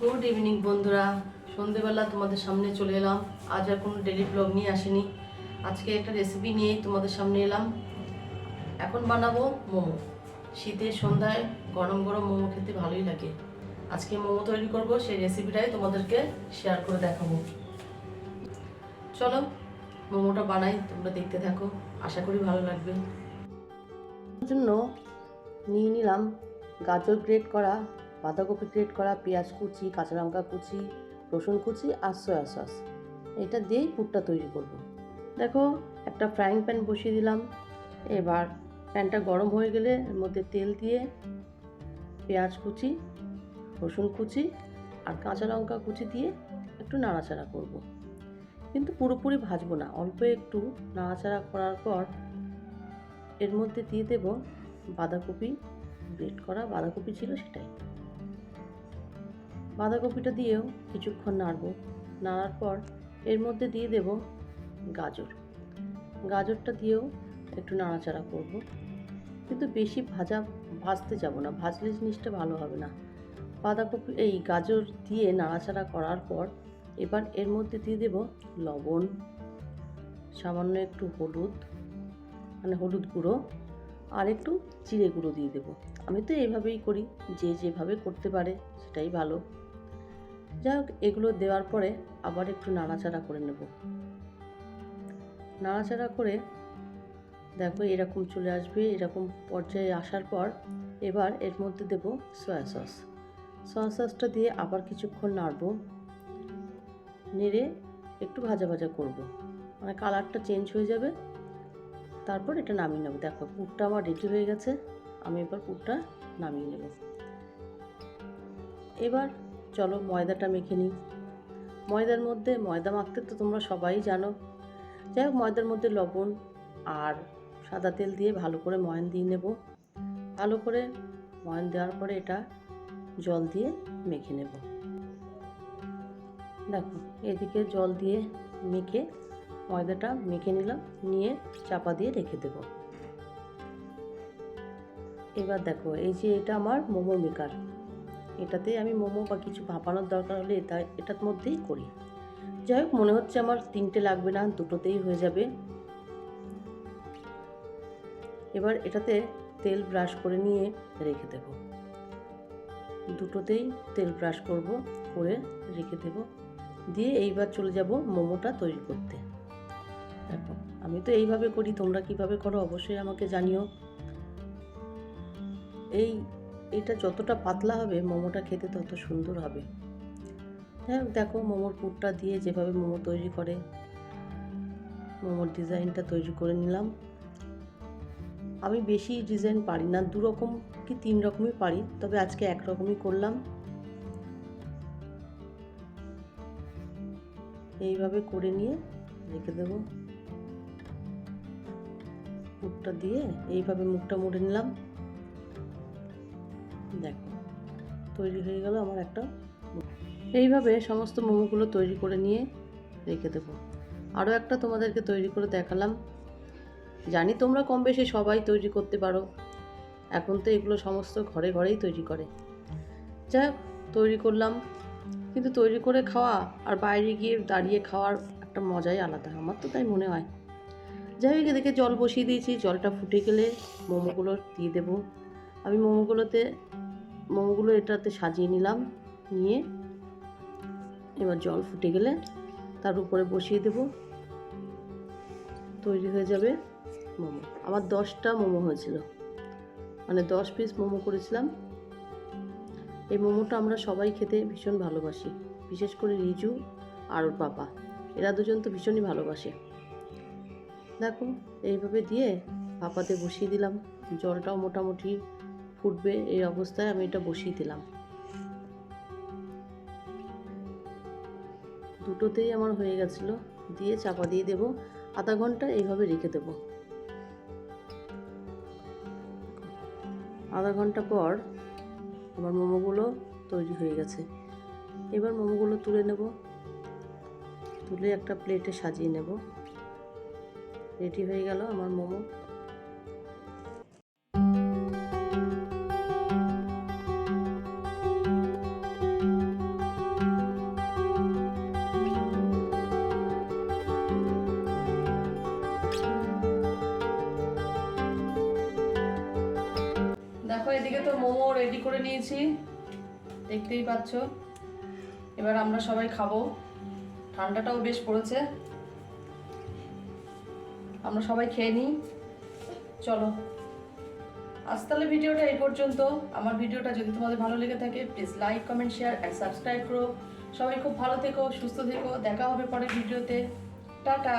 Good evening বন্ধুরা। সন্ধেবেলা তোমাদের সামনে চলে এলাম। আজ আর কোনো ডেলি ব্লগ নিয়ে আসেনি। আজকে একটা রেসিপি নিয়েই তোমাদের সামনে এলাম। এখন বানাবো মোমো। শীতের সন্ধ্যায় গরম গরম মোমো খেতে ভালোই লাগে। আজকে মোমো তৈরি করব, সেই রেসিপিটাই তোমাদেরকে শেয়ার করে দেখাবো। চলো, মোমোটা বানাই, তোমরা দেখতে থাকো। আশা করি ভালো লাগবে। জন্য নিয়ে নিলাম গাজর গ্রেট করা বাঁধাকপি গ্রেট করা, পেঁয়াজ কুচি, কাঁচা লঙ্কা কুচি, রসুন কুচি আর সয়া সস এটা দিয়েই পুরটা তৈরি করব। দেখো, একটা ফ্রাইং প্যান বসিয়ে দিলাম এবার প্যানটা গরম হয়ে গেলে এর মধ্যে তেল দিয়ে পেঁয়াজ কুচি, রসুন কুচি আর কাঁচা লঙ্কা কুচি দিয়ে একটু নাড়াচাড়া করব। কিন্তু পুরোপুরি ভাজবো না, অল্প একটু নাড়াচাড়া করার পর এর মধ্যে দিয়ে দেব বাঁধাকপি গ্রেট করা বাঁধাকপি ছিল সেটাই বাঁধাকপিটা দিয়েও কিছুক্ষণ নাড়ব। নাড়ার পর এর মধ্যে দিয়ে দেব গাজর। গাজরটা দিয়েও একটু নাড়াচাড়া করব। কিন্তু বেশি ভাজা, ভাজতে যাব না। ভাজলে জিনিসটা ভালো হবে না। বাঁধাকপি, এই গাজর দিয়ে নাড়াচাড়া করার পর এবার এর মধ্যে দিয়ে দেব লবণ, সামান্য একটু হলুদ মানে হলুদ গুঁড়ো আর একটু জিরে গুঁড়ো দিয়ে দেবো। আমি তো এইভাবেই করি। যে যেভাবে করতে পারে সেটাই ভালো। যাই হোক, এগুলো দেওয়ার পরে আবার একটু নাড়াচাড়া করে নেব। নাড়াচাড়া করে দেখো এরকম চলে আসবে, এরকম পর্যায়ে আসার পর এবার এর মধ্যে দেব সয়া সস সয়া সসটা দিয়ে আবার কিছুক্ষণ নাড়ব, নেড়ে একটু ভাজা ভাজা করব। মানে কালারটা চেঞ্জ হয়ে যাবে। তারপর এটা নামিয়ে নেব। দেখো পুরটা আমার রেডি হয়ে গেছে, আমি এবার পুরটা নামিয়ে নেব। এবার চলো ময়দাটা মেখে নিই। ময়দার মধ্যে ময়দা মাখতে তো তোমরা সবাই জানো। যাই হোক, ময়দার মধ্যে লবণ আর সাদা তেল দিয়ে ভালো করে ময়ন দিয়ে নেব। ভালো করে ময়ন দেওয়ার পরে এটা জল দিয়ে মেখে নেব। দেখো, এদিকে জল দিয়ে মেখে ময়দাটা মেখে নিলাম, নিয়ে চাপা দিয়ে রেখে দেব। এবার দেখো, এই যে এটা আমার মোমো মেকার। এটাতে আমি মোমো বা কিছু ভাপানোর দরকার হলে এটা, এটার মধ্যেই করি। যাই হোক, মনে হচ্ছে আমার তিনটে লাগবে না, দুটোতেই হয়ে যাবে। এবার এটাতে তেল ব্রাশ করে নিয়ে রেখে দেব। দুটোতেই তেল ব্রাশ করব, করে রেখে দেব। দিয়ে এইবার চলে যাব মোমোটা তৈরি করতে। দেখো, আমি তো এইভাবে করি, তোমরা কীভাবে করো অবশ্যই আমাকে জানিও। এই এটা যতটা পাতলা হবে, মোমোটা খেতে তত সুন্দর হবে। হ্যাঁ দেখো মোমোর পুরটা দিয়ে যেভাবে মোমো তৈরি করে, মোমোর ডিজাইনটা তৈরি করে নিলাম। আমি বেশি ডিজাইন পারি না দু রকম কি তিন রকমই পারি, তবে আজকে এক রকমই করলাম। এইভাবে করে নিয়ে রেখে দেবো। মুখটা দিয়ে এইভাবে মুখটা মুড়ে নিলাম। দেখো, তৈরি হয়ে গেল আমার একটা এইভাবে সমস্ত মোমোগুলো তৈরি করে নিয়ে রেখে দেবো। আরও একটা তোমাদেরকে তৈরি করে দেখালাম। জানি তোমরা কম বেশি সবাই তৈরি করতে পারো। এখন তো এগুলো সমস্ত ঘরে ঘরেই তৈরি করে। যাই তৈরি করলাম। কিন্তু তৈরি করে খাওয়া আর বাইরে গিয়ে দাঁড়িয়ে খাওয়ার একটা মজাই আলাদা। আমার তো তাই মনে হয়। যাই হোক, এদিকে জল বসিয়ে দিয়েছি। জলটা ফুটে গেলে মোমোগুলো দিয়ে দেবো। আমি মোমোগুলোতে, মোমোগুলো এটাতে সাজিয়ে নিলাম, নিয়ে এবার জল ফুটে গেলে তার উপরে বসিয়ে দেব। তৈরি হয়ে যাবে মোমো। আমার দশটা মোমো হয়েছিল। মানে দশ পিস মোমো করেছিলাম। এই মোমোটা আমরা সবাই খেতে ভীষণ ভালোবাসি। বিশেষ করে রিজু আর ওর পাপা। এরা দুজন তো ভীষণই ভালোবাসে। দেখো, এইভাবে দিয়ে পাপাতে বসিয়ে দিলাম। জলটাও মোটামুটি ফুটবে এই অবস্থায় আমি এটা বসিয়ে দিলাম। দুটোতেই আমার হয়ে গেছিল। দিয়ে চাপা দিয়ে দেব। আধা ঘণ্টা এইভাবে রেখে দেব। আধা ঘণ্টা পর আমার মোমোগুলো তৈরি হয়ে গেছে। এবার মোমোগুলো তুলে নেব। তুলে একটা প্লেটে সাজিয়ে নেব। রেডি হয়ে গেল আমার মোমো। রেডি করে নিয়েছি। দেখতেই পাচ্ছ। এবার আমরা সবাই খাব। ঠান্ডাটাও বেশ পড়েছে। আমরা সবাই খেয়ে নিই। চলো। আজ তাহলে ভিডিওটা এই পর্যন্ত। আমার ভিডিওটা যদি তোমাদের ভালো লেগে থাকে please like comment share and subscribe করো। সবাই খুব ভালো থেকো, সুস্থ থেকো। দেখা হবে পরের ভিডিওতে। টাটা!